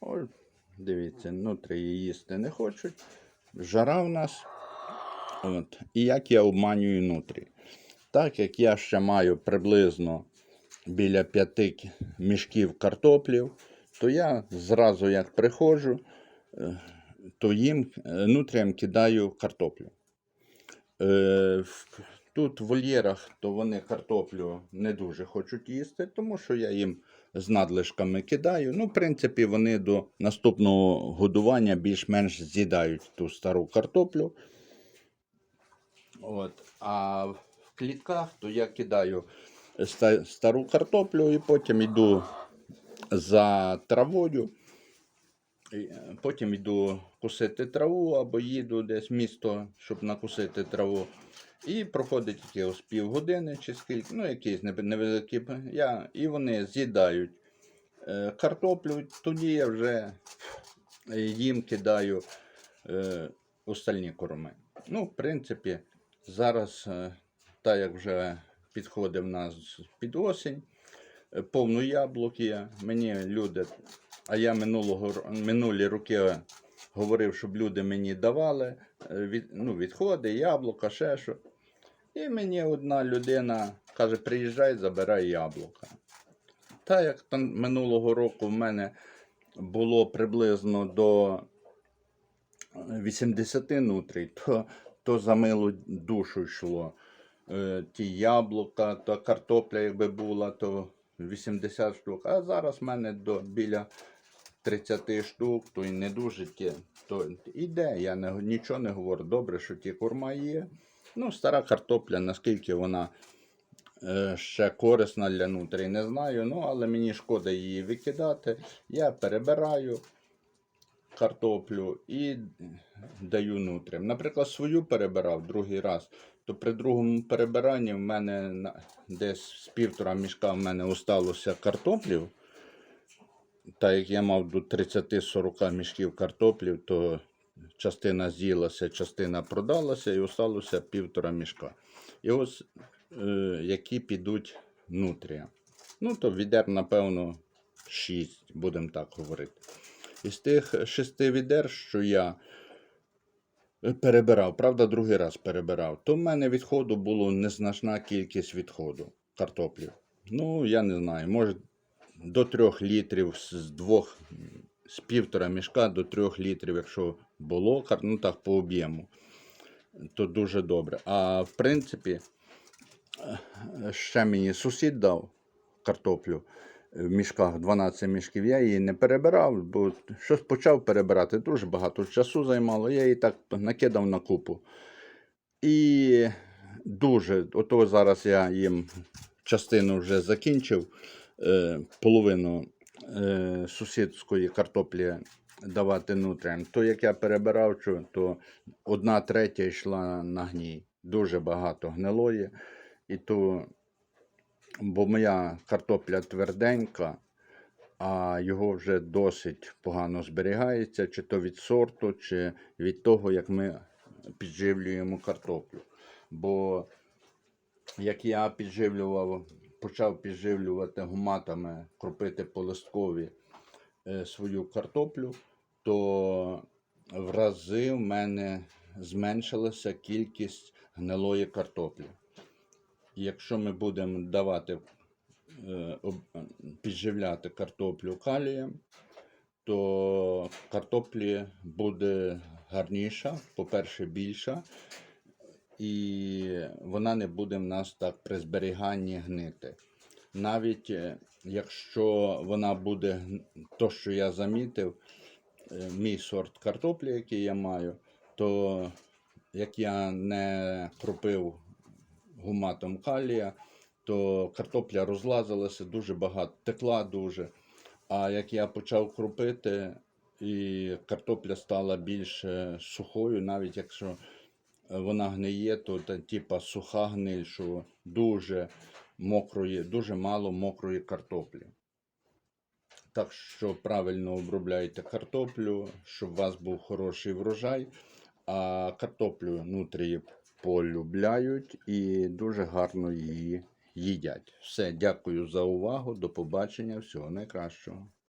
Ось, дивіться, нутрії їсти не хочуть. Жара в нас. От. І як я обманюю нутрі. Так як я ще маю приблизно біля п'яти мішків картоплів, то я зразу як приходжу, е, то їм е, нутріям кидаю картоплю. Тут в вольєрах то вони картоплю не дуже хочуть їсти, тому що я їм з надлишками кидаю. Ну, в принципі, вони до наступного годування більш-менш з'їдають ту стару картоплю. От. А в клітках то я кидаю стару картоплю і потім йду за травою. Е, Потім йду кусити траву або їду десь в місто, щоб накусити траву. І проходить якихось півгодини чи скільки, ну якийсь небе- невеликий. Я, і вони з'їдають е, картоплю, тоді я вже їм кидаю е, остальні корми. Ну, в принципі, зараз, е, так як вже підходить в нас під осінь, е, повно яблук є. Мені люди, а я минулого, минулі роки говорив, щоб люди мені давали е, від, ну, відходи, яблука, ще що. І мені одна людина каже: приїжджай, забирай яблука. Та як там минулого року в мене було приблизно до 80 нутрій, то, то за милу душу йшло. Е, ті яблука, то картопля, якби була, то 80 штук. А зараз в мене до біля 30 штук, то і не дуже ті. То іде, я не, нічого не говорю. Добре, що ті корма є. Ну, стара картопля, наскільки вона е, ще корисна для нутрій, не знаю. Ну, але мені шкода її викидати. Я перебираю картоплю і даю нутрям. Наприклад, свою перебирав другий раз, то при другому перебиранні в мене десь з півтора мішка в мене осталося картоплів. Так як я мав до 30-40 мішків картоплів, то частина з'їлася, частина продалася і осталося півтора мішка. І ось е, які підуть нутрія. Ну, то відер, напевно, 6, будемо так говорити. Із тих шести відер, що я е, перебирав, правда, другий раз перебирав, то в мене відходу було незначна кількість відходу картоплів. Ну, я не знаю, може до трьох літрів з двох, з півтора мішка до трьох літрів, якщо було, ну так по об'єму, то дуже добре. А в принципі, ще мені сусід дав картоплю в мішках 12 мішків. Я її не перебирав, бо щось почав перебирати. Дуже багато часу займало. Я її так накидав на купу. І дуже, ото зараз я їм частину вже закінчив, е, половину е, сусідської картоплі давати нутріям. То як я перебирав, то одна третя йшла на гній. Дуже багато гнилої. І то бо моя картопля тверденька, а його вже досить погано зберігається, чи то від сорту, чи від того, як ми підживлюємо картоплю. Бо як я підживлював, почав підживлювати гуматами, кропити по листкові е, свою картоплю, то в рази в мене зменшилася кількість гнилої картоплі. Якщо ми будемо давати е, підживляти картоплю калієм, то картоплі буде гарніша, по-перше, більша, і вона не буде в нас так при зберіганні гнити. Навіть е, якщо вона буде то, що я замітив, е, мій сорт картоплі, який я маю, то як я не кропив гуматом калія, то картопля розлазилася дуже багато, текла дуже. А як я почав кропити, і картопля стала більш сухою, навіть якщо вона гниє, то типа суха гниль, що дуже мокрої, дуже мало мокрої картоплі. Так що правильно обробляйте картоплю, щоб у вас був хороший врожай. А картоплю нутрії полюбляють і дуже гарно її їдять. Все, дякую за увагу. До побачення. Всього найкращого.